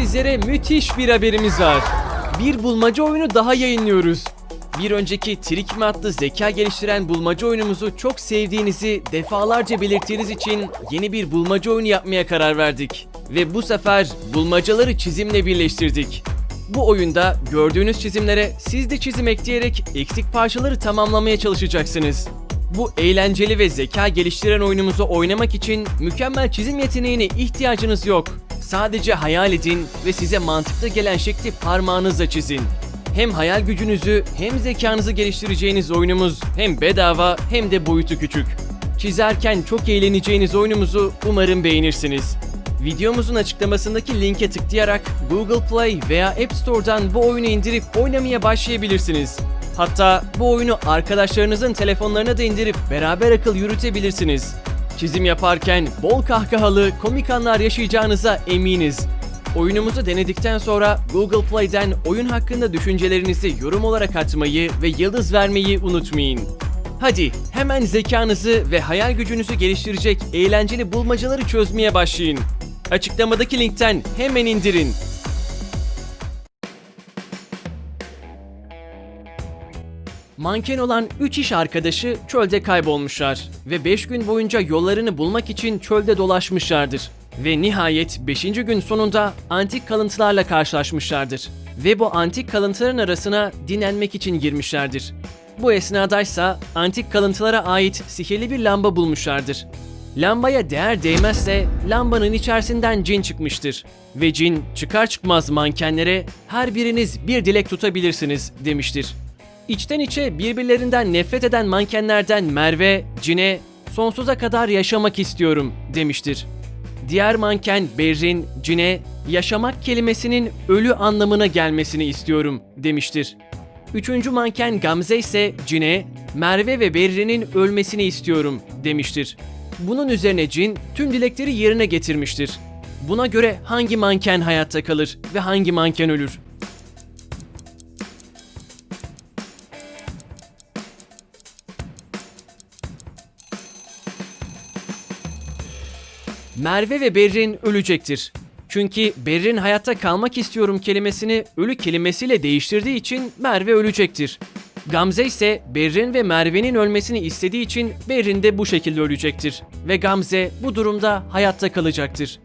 sizlere müthiş bir haberimiz var. Bir bulmaca oyunu daha yayınlıyoruz. Bir önceki Trik mi adlı zeka geliştiren bulmaca oyunumuzu çok sevdiğinizi defalarca belirttiğiniz için yeni bir bulmaca oyunu yapmaya karar verdik. Ve bu sefer bulmacaları çizimle birleştirdik. Bu oyunda gördüğünüz çizimlere siz de çizim ekleyerek eksik parçaları tamamlamaya çalışacaksınız. Bu eğlenceli ve zeka geliştiren oyunumuzu oynamak için mükemmel çizim yeteneğine ihtiyacınız yok. Sadece hayal edin ve size mantıklı gelen şekli parmağınızla çizin. Hem hayal gücünüzü hem zekanızı geliştireceğiniz oyunumuz hem bedava hem de boyutu küçük. Çizerken çok eğleneceğiniz oyunumuzu umarım beğenirsiniz. Videomuzun açıklamasındaki linke tıklayarak Google Play veya App Store'dan bu oyunu indirip oynamaya başlayabilirsiniz. Hatta bu oyunu arkadaşlarınızın telefonlarına da indirip beraber akıl yürütebilirsiniz. Çizim yaparken bol kahkahalı, komik anlar yaşayacağınıza eminiz. Oyunumuzu denedikten sonra Google Play'den oyun hakkında düşüncelerinizi yorum olarak atmayı ve yıldız vermeyi unutmayın. Hadi hemen zekanızı ve hayal gücünüzü geliştirecek eğlenceli bulmacaları çözmeye başlayın. Açıklamadaki linkten hemen indirin. Manken olan 3 iş arkadaşı çölde kaybolmuşlar ve 5 gün boyunca yollarını bulmak için çölde dolaşmışlardır. Ve nihayet 5. gün sonunda antik kalıntılarla karşılaşmışlardır. Ve bu antik kalıntıların arasına dinlenmek için girmişlerdir. Bu esnadaysa antik kalıntılara ait sihirli bir lamba bulmuşlardır. Lambaya değer değmezse lambanın içerisinden cin çıkmıştır. Ve cin çıkar çıkmaz mankenlere her biriniz bir dilek tutabilirsiniz demiştir. İçten içe birbirlerinden nefret eden mankenlerden Merve, Cine, sonsuza kadar yaşamak istiyorum demiştir. Diğer manken Berrin, Cine, yaşamak kelimesinin ölü anlamına gelmesini istiyorum demiştir. Üçüncü manken Gamze ise Cine, Merve ve Berrin'in ölmesini istiyorum demiştir. Bunun üzerine Cin tüm dilekleri yerine getirmiştir. Buna göre hangi manken hayatta kalır ve hangi manken ölür? Merve ve Berrin ölecektir. Çünkü Berrin hayatta kalmak istiyorum kelimesini ölü kelimesiyle değiştirdiği için Merve ölecektir. Gamze ise Berrin ve Merve'nin ölmesini istediği için Berrin de bu şekilde ölecektir. Ve Gamze bu durumda hayatta kalacaktır.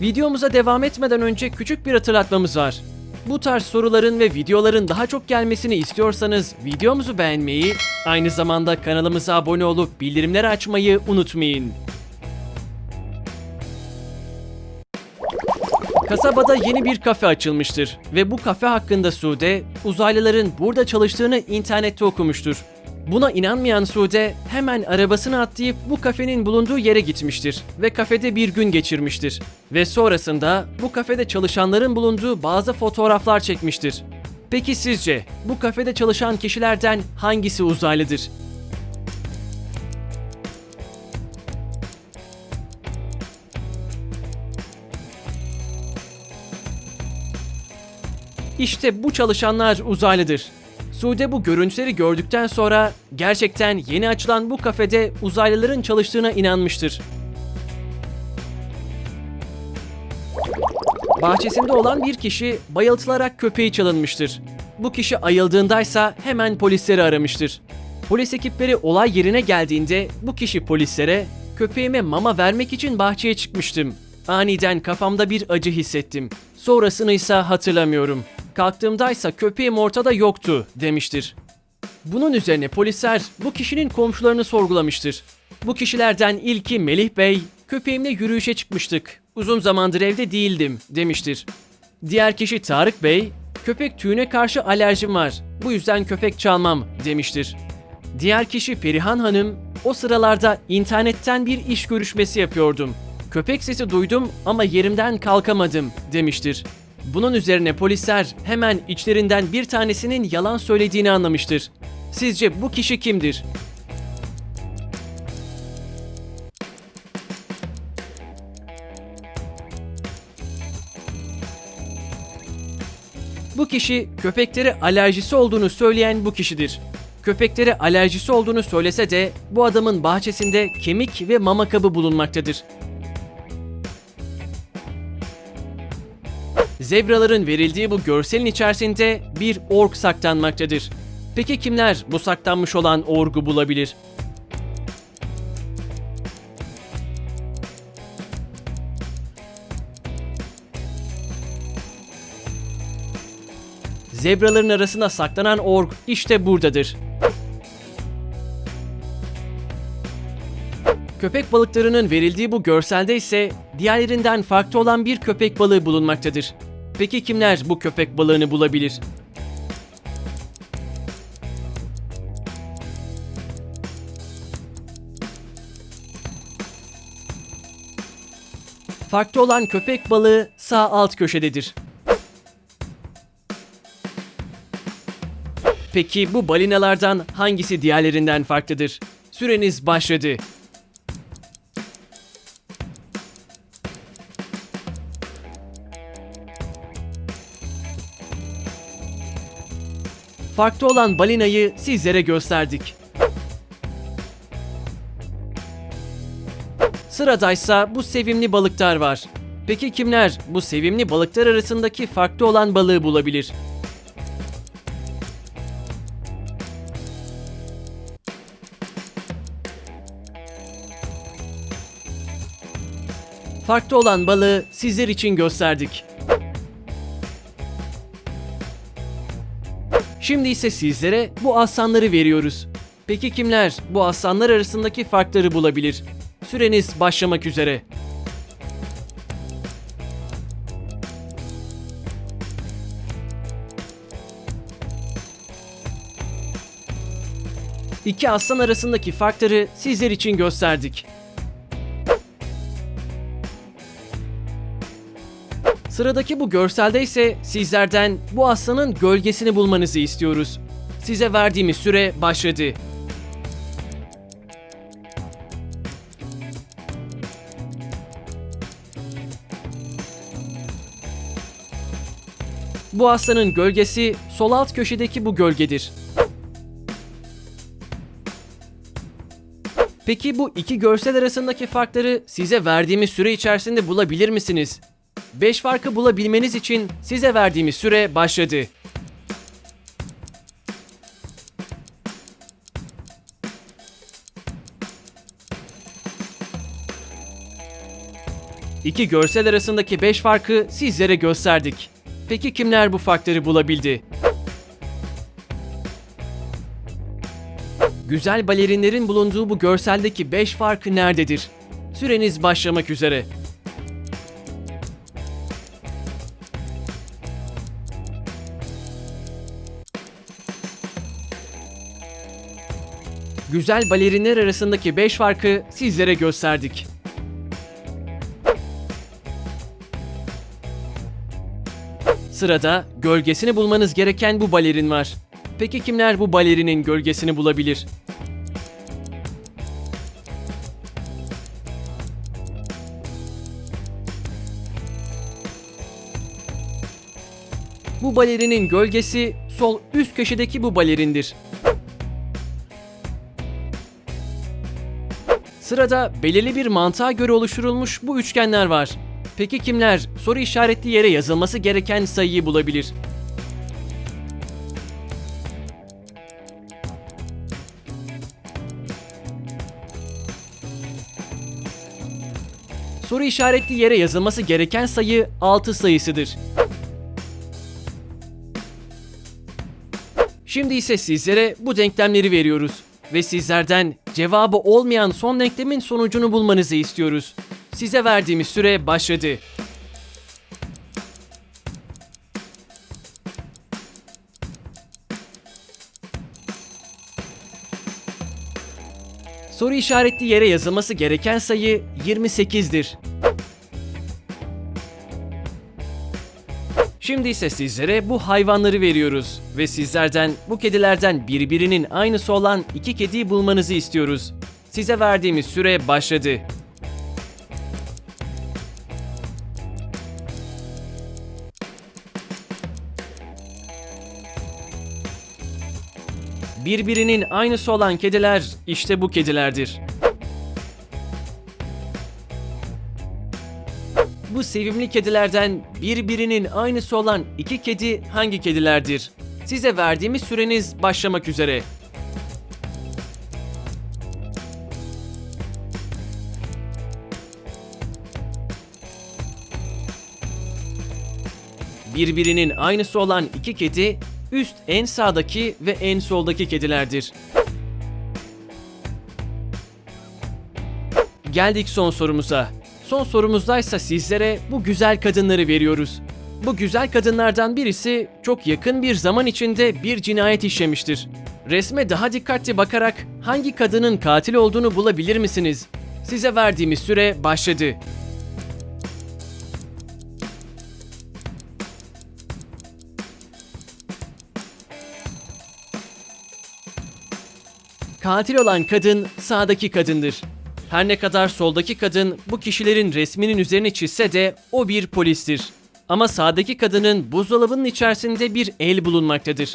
Videomuza devam etmeden önce küçük bir hatırlatmamız var. Bu tarz soruların ve videoların daha çok gelmesini istiyorsanız videomuzu beğenmeyi, aynı zamanda kanalımıza abone olup bildirimleri açmayı unutmayın. Kasabada yeni bir kafe açılmıştır ve bu kafe hakkında Sude, uzaylıların burada çalıştığını internette okumuştur. Buna inanmayan Sude hemen arabasını atlayıp bu kafenin bulunduğu yere gitmiştir ve kafede bir gün geçirmiştir. Ve sonrasında bu kafede çalışanların bulunduğu bazı fotoğraflar çekmiştir. Peki sizce bu kafede çalışan kişilerden hangisi uzaylıdır? İşte bu çalışanlar uzaylıdır. Sude bu görüntüleri gördükten sonra gerçekten yeni açılan bu kafede uzaylıların çalıştığına inanmıştır. Bahçesinde olan bir kişi bayıltılarak köpeği çalınmıştır. Bu kişi ayıldığındaysa hemen polisleri aramıştır. Polis ekipleri olay yerine geldiğinde bu kişi polislere köpeğime mama vermek için bahçeye çıkmıştım. Aniden kafamda bir acı hissettim. Sonrasını ise hatırlamıyorum. Kalktığımdaysa köpeğim ortada yoktu demiştir. Bunun üzerine polisler bu kişinin komşularını sorgulamıştır. Bu kişilerden ilki Melih Bey, köpeğimle yürüyüşe çıkmıştık. Uzun zamandır evde değildim demiştir. Diğer kişi Tarık Bey, köpek tüyüne karşı alerjim var. Bu yüzden köpek çalmam demiştir. Diğer kişi Perihan Hanım, o sıralarda internetten bir iş görüşmesi yapıyordum. Köpek sesi duydum ama yerimden kalkamadım demiştir. Bunun üzerine polisler hemen içlerinden bir tanesinin yalan söylediğini anlamıştır. Sizce bu kişi kimdir? Bu kişi köpeklere alerjisi olduğunu söyleyen bu kişidir. Köpeklere alerjisi olduğunu söylese de bu adamın bahçesinde kemik ve mama kabı bulunmaktadır. Zebraların verildiği bu görselin içerisinde bir ork saklanmaktadır. Peki kimler bu saklanmış olan orgu bulabilir? Zebraların arasına saklanan org işte buradadır. Köpek balıklarının verildiği bu görselde ise diğerlerinden farklı olan bir köpek balığı bulunmaktadır. Peki kimler bu köpek balığını bulabilir? Farklı olan köpek balığı sağ alt köşededir. Peki bu balinalardan hangisi diğerlerinden farklıdır? Süreniz başladı. Farklı olan balinayı sizlere gösterdik. Sıradaysa bu sevimli balıklar var. Peki kimler bu sevimli balıklar arasındaki farklı olan balığı bulabilir? Farklı olan balığı sizler için gösterdik. Şimdi ise sizlere bu aslanları veriyoruz. Peki kimler bu aslanlar arasındaki farkları bulabilir? Süreniz başlamak üzere. İki aslan arasındaki farkları sizler için gösterdik. Sıradaki bu görselde ise sizlerden bu aslanın gölgesini bulmanızı istiyoruz. Size verdiğimiz süre başladı. Bu aslanın gölgesi sol alt köşedeki bu gölgedir. Peki bu iki görsel arasındaki farkları size verdiğimiz süre içerisinde bulabilir misiniz? 5 farkı bulabilmeniz için size verdiğimiz süre başladı. İki görsel arasındaki 5 farkı sizlere gösterdik. Peki kimler bu farkları bulabildi? Güzel balerinlerin bulunduğu bu görseldeki 5 farkı nerededir? Süreniz başlamak üzere. Güzel balerinler arasındaki 5 farkı sizlere gösterdik. Sırada gölgesini bulmanız gereken bu balerin var. Peki kimler bu balerinin gölgesini bulabilir? Bu balerinin gölgesi sol üst köşedeki bu balerindir. Sırada belirli bir mantığa göre oluşturulmuş bu üçgenler var. Peki kimler soru işaretli yere yazılması gereken sayıyı bulabilir? Soru işaretli yere yazılması gereken sayı 6 sayısıdır. Şimdi ise sizlere bu denklemleri veriyoruz ve sizlerden cevabı olmayan son denklemin sonucunu bulmanızı istiyoruz. Size verdiğimiz süre başladı. Soru işaretli yere yazılması gereken sayı 28'dir. Şimdi ise sizlere bu hayvanları veriyoruz ve sizlerden bu kedilerden birbirinin aynısı olan iki kediyi bulmanızı istiyoruz. Size verdiğimiz süre başladı. Birbirinin aynısı olan kediler işte bu kedilerdir. Bu sevimli kedilerden birbirinin aynısı olan iki kedi hangi kedilerdir? Size verdiğimiz süreniz başlamak üzere. Birbirinin aynısı olan iki kedi üst en sağdaki ve en soldaki kedilerdir. Geldik son sorumuza. Son sorumuzdaysa sizlere bu güzel kadınları veriyoruz. Bu güzel kadınlardan birisi çok yakın bir zaman içinde bir cinayet işlemiştir. Resme daha dikkatli bakarak hangi kadının katil olduğunu bulabilir misiniz? Size verdiğimiz süre başladı. Katil olan kadın sağdaki kadındır. Her ne kadar soldaki kadın bu kişilerin resminin üzerine çizse de o bir polistir. Ama sağdaki kadının buzdolabının içerisinde bir el bulunmaktadır.